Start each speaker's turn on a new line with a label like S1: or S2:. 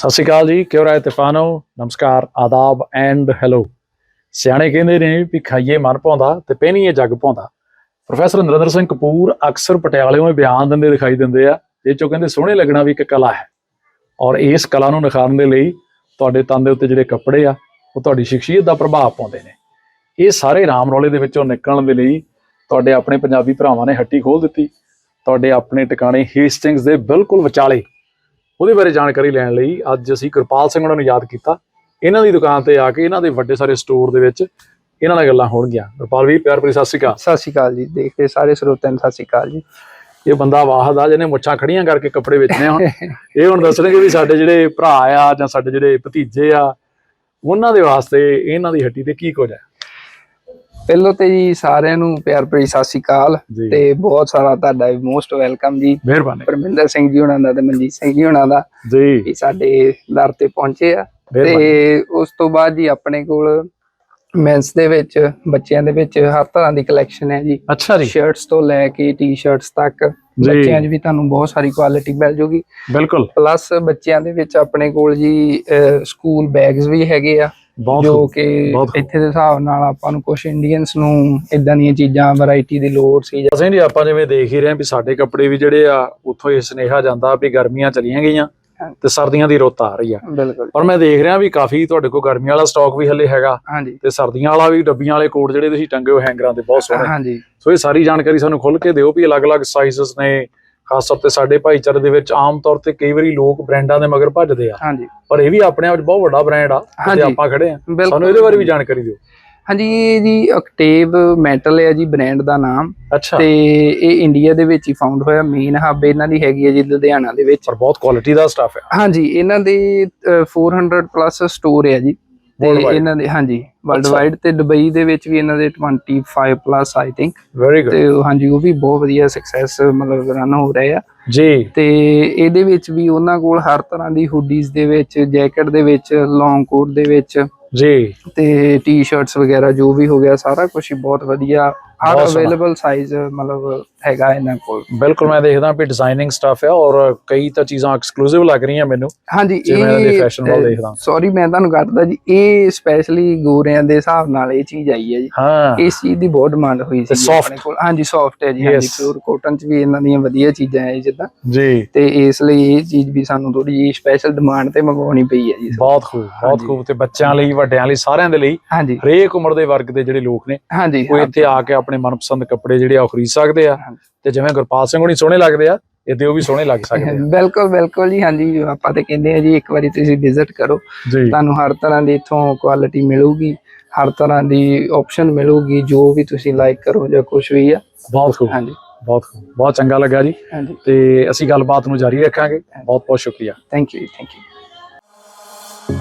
S1: ਸਤਿ ਸ਼੍ਰੀ ਅਕਾਲ ਜੀ, ਕਿਉਂ ਰਾਏ ਤੂਫਾਨੋ ਨਮਸਕਾਰ, ਆਦਾਬ ਐਂਡ ਹੈਲੋ ਸਿਆਣੇ ਕਹਿੰਦੇ ਨੇ ਵੀ ਖਾਈਏ ਮਨ ਪਾਉਂਦਾ ਤੇ ਪਹਿਨੀਏ ਜੱਗ ਪਾਉਂਦਾ ਪ੍ਰੋਫੈਸਰ ਨਰਿੰਦਰ ਸਿੰਘ ਕਪੂਰ ਅਕਸਰ ਪਟਿਆਲਿਓਂ ਇਹ ਬਿਆਨ ਦਿੰਦੇ ਦਿਖਾਈ ਦਿੰਦੇ ਆ, ਇਹ ਚੋਂ ਕਹਿੰਦੇ ਸੋਹਣੇ ਲੱਗਣਾ ਵੀ ਇੱਕ ਕਲਾ ਹੈ। ਔਰ ਇਸ ਕਲਾ ਨੂੰ ਨਿਖਾਰਨ ਦੇ ਲਈ ਤੁਹਾਡੇ ਤਨ ਦੇ ਉੱਤੇ ਜਿਹੜੇ ਕੱਪੜੇ ਆ, ਉਹ ਤੁਹਾਡੀ ਸ਼ਖਸੀਅਤ ਦਾ ਪ੍ਰਭਾਵ ਪਾਉਂਦੇ ਨੇ। ਇਹ ਸਾਰੇ ਰਾਮ ਰੌਲੇ ਦੇ ਵਿੱਚੋਂ ਨਿਕਲਣ ਦੇ ਲਈ ਤੁਹਾਡੇ ਆਪਣੇ ਪੰਜਾਬੀ ਭਰਾਵਾਂ ਨੇ ਹੱਟੀ ਖੋਲ ਦਿੱਤੀ। ਤੁਹਾਡੇ ਆਪਣੇ ਟਿਕਾਣੇ ਹੇਸਟਿੰਗਸ ਦੇ ਬਿਲਕੁਲ ਵਿਚਾਲੇ ਉਹਦੇ ਬਾਰੇ ਜਾਣਕਾਰੀ ਲੈਣ ਲਈ ਅੱਜ ਅਸੀਂ ਕਿਰਪਾਲ ਸਿੰਘ ਉਹਨਾਂ ਨੂੰ ਯਾਦ ਕੀਤਾ। ਇਹਨਾਂ ਦੀ ਦੁਕਾਨ ਤੇ ਆ ਕੇ ਇਹਨਾਂ ਦੇ ਵੱਡੇ ਸਾਰੇ ਸਟੋਰ ਦੇ ਵਿੱਚ ਇਹਨਾਂ ਨਾਲ ਗੱਲਾਂ ਹੋਣਗੀਆਂ। ਕਿਰਪਾਲ ਵੀ ਪਿਆਰ ਭਰੀ ਸਤਿ ਸ਼੍ਰੀ ਅਕਾਲ।
S2: ਸਤਿ ਸ਼੍ਰੀ ਅਕਾਲ ਜੀ। ਦੇਖਦੇ ਸਾਰੇ ਸਰੋਤਿਆਂ ਨੂੰ ਸਤਿ ਸ਼੍ਰੀ ਅਕਾਲ ਜੀ।
S1: ਇਹ ਬੰਦਾ ਵਾਹਦ ਆ ਜਿਹਨੇ ਮੁੱਛਾਂ ਖੜੀਆਂ ਕਰਕੇ ਕੱਪੜੇ ਵੇਚਣੇ ਹੁਣ। ਇਹ ਹੁਣ ਦੱਸਣਗੇ ਵੀ ਸਾਡੇ ਜਿਹੜੇ ਭਰਾ ਆ ਜਾਂ ਸਾਡੇ ਜਿਹੜੇ ਭਤੀਜੇ ਆ ਉਹਨਾਂ ਦੇ ਵਾਸਤੇ ਇਹਨਾਂ ਦੀ ਹੱਟੀ ਤੇ ਕੀ ਕੁਝ ਹੈ।
S2: ਪਹਿਲੋਂ ਤੇ ਜੀ ਸਾਰਿਆਂ ਨੂੰ ਪਿਆਰ ਭਰੀ ਸਤਿ ਸ਼੍ਰੀ ਅਕਾਲ ਤੇ ਬਹੁਤ ਸਾਰਾ ਤੁਹਾਡਾ ਮੋਸਟ ਵੈਲਕਮ ਜੀ।
S1: ਮਿਹਰਬਾਨੀ।
S2: ਪਰਮਿੰਦਰ ਸਿੰਘ ਜੀ ਹੁਣਾਂ ਦਾ ਤੇ ਮਨਜੀਤ ਸਿੰਘ ਜੀ ਹੁਣਾਂ ਦਾ
S1: ਜੀ।
S2: ਇਹ ਸਾਡੇ ਦਰ ਤੇ ਪਹੁੰਚੇ ਆ। ਤੇ ਉਸ ਤੋਂ ਬਾਅਦ ਜੀ ਆਪਣੇ ਕੋਲ ਮੈਂਸ ਦੇ ਵਿੱਚ ਬੱਚਿਆਂ ਦੇ ਵਿੱਚ ਹਰ ਤਰ੍ਹਾਂ ਦੀ ਕਲੈਕਸ਼ਨ ਹੈ ਜੀ।
S1: ਅੱਛਾ ਜੀ।
S2: ਸ਼ਰਟਸ ਤੋਂ ਲੈ ਕੇ ਟੀ-ਸ਼ਰਟਸ ਤੱਕ। ਬੱਚਿਆਂ 'ਚ ਵੀ ਤੁਹਾਨੂੰ ਬਹੁਤ ਸਾਰੀ ਕੁਆਲਿਟੀ ਮਿਲ ਜੂਗੀ।
S1: ਬਿਲਕੁਲ।
S2: ਪਲੱਸ ਬੱਚਿਆਂ ਦੇ ਵਿੱਚ ਆਪਣੇ ਕੋਲ ਜੀ ਸਕੂਲ ਬੈਗਸ ਵੀ ਹੈਗੇ ਆ। ਜੋ ਕਿ। ਇੱਥੇ ਦੇ ਹਿਸਾਬ ਨਾਲ ਆਪਾਂ ਨੂੰ ਕੁਝ ਇੰਡੀਅਨਸ ਨੂੰ ਇਦਾਂ ਦੀਆਂ ਚੀਜ਼ਾਂ ਵੈਰਾਈਟੀ ਦੀ ਲੋੜ ਸੀ
S1: ਅਸੀਂ ਜੀ ਆਪਾਂ ਜਿਵੇਂ ਦੇਖ ਹੀ ਰਹੇ ਹਾਂ ਵੀ ਸਾਡੇ ਕੱਪੜੇ ਵੀ ਜਿਹੜੇ ਆ ਉੱਥੋਂ ਇਹ ਸੁਨੇਹਾ ਜਾਂਦਾ ਵੀ ਗਰਮੀਆਂ ਚਲੀਆਂ ਗਈਆਂ। ਤੇ ਸਰਦੀਆਂ ਦੀ ਰੁੱਤ ਆ ਰਹੀ ਆ।
S2: ਬਿਲਕੁਲ।
S1: ਪਰ ਮੈਂ ਦੇਖ ਰਿਹਾ ਵੀ ਕਾਫੀ ਤੁਹਾਡੇ ਕੋਲ ਗਰਮੀਆਂ ਵਾਲਾ ਸਟਾਕ ਵੀ ਹੱਲੇ ਹੈਗਾ ਤੇ ਸਰਦੀਆਂ ਵਾਲਾ ਵੀ ਡੱਬੀਆਂ ਵਾਲੇ ਕੋਟ ਜਿਹੜੇ ਤੁਸੀਂ ਟੰਗੇ ਹੋ ਹੈਂਗਰਾਂ ਤੇ ਬਹੁਤ ਸੋਹਣੇ।
S2: ਹਾਂਜੀ।
S1: ਸੋ ਇਹ ਸਾਰੀ ਜਾਣਕਾਰੀ ਸਾਨੂੰ ਖੁੱਲ ਕੇ ਦਿਓ ਵੀ ਅਲੱਗ-ਅਲੱਗ ਸਾਈਜ਼ਸ ਨੇ ਖਾਸ ਤੌਰ ਤੇ ਸਾਡੇ ਭਾਈਚਾਰੇ ਦੇ ਵਿੱਚ ਆਮ ਤੌਰ ਤੇ ਕਈ ਵਾਰੀ ਲੋਕ ਬ੍ਰਾਂਡਾਂ ਦੇ ਮਗਰ ਭੱਜਦੇ ਆ।
S2: ਹਾਂਜੀ।
S1: ਪਰ ਇਹ ਵੀ ਆਪਣੇ ਆਪ 'ਚ ਬਹੁਤ ਵੱਡਾ ਬ੍ਰਾਂਡ ਆ ਤੇ। ਆਪਾਂ ਖੜੇ ਆ। ਸਾਨੂੰ ਇਹਦੇ ਬਾਰੇ ਵੀ ਜਾਣਕਾਰੀ ਦਿਓ।
S2: ਹਾਂਜੀ ਇਹ ਜੀ ਅਕਟੇਵ ਮੈਟਲ ਹੈ ਜੀ ਬ੍ਰਾਂਡ ਦਾ ਨਾਮ। ਤੇ ਇਹ ਇੰਡੀਆ ਦੇ ਵਿੱਚ ਹੀ ਫਾਊਂਡ ਹੋਇਆ ਮੇਨ ਹੱਬ ਇਹਨਾਂ ਦੀ ਹੈਗੀ ਹੈ ਜੀ ਲੁਧਿਆਣਾ ਦੇ ਵਿੱਚ।
S1: ਪਰ ਬਹੁਤ ਕੁਆਲਿਟੀ ਦਾ ਸਟਾਫ ਹੈ
S2: ਹਾਂਜੀ ਇਹਨਾਂ ਦੇ ਅ, 400 ਪਲੱਸ ਸਟੋਰ ਹੈ ਜੀ। ਤੇ? ਇਹਨਾਂ ਦੇ ਹਾਂਜੀ। ਵਰਲਡ ਵਾਈਡ ਤੇ ਦੁਬਈ ਦੇ ਵਿੱਚ ਵੀ ਇਹਨਾਂ ਦੇ 25 plus I think
S1: very good
S2: ਤੇ ਹਾਂਜੀ ਉਹ ਵੀ ਬਹੁਤ ਵਧੀਆ ਸਕਸੈਸ ਮਤਲਬ ਰਨ ਹੋ ਰਹੇ ਆ।
S1: ਜੀ।
S2: ਤੇ ਇਹਦੇ ਵਿੱਚ ਵੀ ਉਹਨਾਂ ਕੋਲ ਹਰ ਤਰ੍ਹਾਂ ਦੀ ਹੁੱਡੀਜ਼ ਦੇ ਵਿੱਚ ਜੈਕਟ ਦੇ ਵਿੱਚ ਲੌਂਗ ਕੋਟ ਦੇ ਵਿੱਚ।
S1: ਜੀ।
S2: ਤੇ ਟੀ-ਸ਼ਰਟਸ ਵਗੈਰਾ ਜੋ ਵੀ ਹੋ ਗਿਆ ਸਾਰਾ ਕੁਝ ਹੀ ਬਹੁਤ ਵਧੀਆ। ਹਰ। ਅਵੇਲੇਬਲ ਸਾਈਜ਼ ਮਤਲਬ ਹੈਗਾ ਇਹਨਾਂ ਕੋਲ।
S1: ਬਿਲਕੁਲ ਮੈਂ ਦੇਖਦਾ ਵੀ ਡਿਜ਼ਾਈਨਿੰਗ ਸਟਾਫ ਆ ਔਰ ਕਈ ਤਾਂ ਚੀਜ਼ਾਂ ਐਕਸਕਲੂਸਿਵ ਲੱਗ ਰਹੀਆਂ ਮੈਨੂੰ।
S2: ਹਾਂਜੀ
S1: fashion ਵੱਲ ਦੇਖਦਾ।
S2: ਸੌਰੀ ਮੈਂ ਤੁਹਾਨੂੰ ਕਰਦਾ ਜੀ ਇਹ ਸਪੈਸ਼ਲੀ ਗੋਰਿਆਂ ਦੇ ਹਿਸਾਬ ਨਾਲ ਇਹ ਚੀਜ਼ ਆਈ ਹੈ ਜੀ।
S1: ਹਾਂ।
S2: ਇਸ ਚੀਜ਼ ਦੀ ਬਹੁਤ ਡਿਮਾਂਡ ਹੋਈ ਸੀ? ਆਪਣੇ ਕੋਲ। ਹਾਂਜੀ ਸੌਫਟ ਹੈ ਜੀ। ਹਾਂਜੀ. ਪਿਓਰ ਕਾਟਨ ਚ ਵੀ ਇਹਨਾਂ ਦੀਆਂ ਵਧੀਆ ਚੀਜ਼ਾਂ ਹੈ ਜਿੱਦਾਂ।
S1: ਜੀ।
S2: ਤੇ ਇਸ ਲਈ ਇਹ ਚੀਜ਼ ਵੀ ਸਾਨੂੰ ਥੋੜੀ ਜਿਹੀ ਸਪੈਸ਼ਲ ਡਿਮਾਂਡ ਤੇ ਮੰਗਵਾਉਣੀ ਪਈ ਹੈ ਜੀ।
S1: ਬਹੁਤ ਖੂਬ ਬਹੁਤ। ਖੂਬ। ਤੇ ਬੱਚਿਆਂ ਲਈ ਵੱਡਿਆਂ ਲਈ ਸਾਰਿਆਂ ਦੇ ਲਈ
S2: ਹਾਂਜੀ।
S1: ਹਰੇਕ ਉਮਰ ਦੇ ਵਰਗ ਦੇ ਜਿਹੜੇ ਲੋਕ ਨੇ
S2: ਹਾਂਜੀ
S1: ਉਹ ਇੱਥੇ ਆ ਕੇ ਆਪਣੇ ਮਨਪਸੰਦ ਕੱਪੜੇ ਜਿਹੜੇ ਆ ਖਰੀਦ ਸਕਦੇ ਆ। ਤੇ ਜਿਵੇਂ ਗੁਰਪਾਲ ਸਿੰਘ ਹੋਣੀ ਸੋਹਣੇ ਲੱਗਦੇ ਆ ਇਹਦੇ ਉਹ ਵੀ ਸੋਹਣੇ ਲੱਗ ਸਕਦੇ ਆ।
S2: ਬਿਲਕੁਲ ਬਿਲਕੁਲ ਜੀ ਹਾਂਜੀ ਆਪਾਂ ਤੇ ਕਹਿੰਦੇ ਆ ਜੀ ਇੱਕ ਵਾਰੀ ਤੁਸੀਂ ਵਿਜ਼ਿਟ ਕਰੋ। ਤੁਹਾਨੂੰ ਹਰ ਤਰ੍ਹਾਂ ਦੀ ਇਥੋਂ ਕੁਆਲਿਟੀ ਮਿਲੂਗੀ ਹਰ ਤਰ੍ਹਾਂ ਦੀ ਆਪਸ਼ਨ ਮਿਲੂਗੀ ਜੋ ਵੀ ਤੁਸੀਂ ਲਾਈਕ ਕਰੋ ਜਾਂ ਕੁਝ ਵੀ ਆ।
S1: ਬਹੁਤ ਖੂਬ।
S2: ਹਾਂਜੀ।
S1: ਬਹੁਤ ਖੂਬ। ਬਹੁਤ ਚੰਗਾ ਲੱਗਾ ਜੀ। ਤੇ ਅਸੀਂ ਗੱਲਬਾਤ ਨੂੰ ਜਾਰੀ ਰੱਖਾਂਗੇ। ਬਹੁਤ ਬਹੁਤ ਸ਼ੁਕਰੀਆ।
S2: Thank you thank you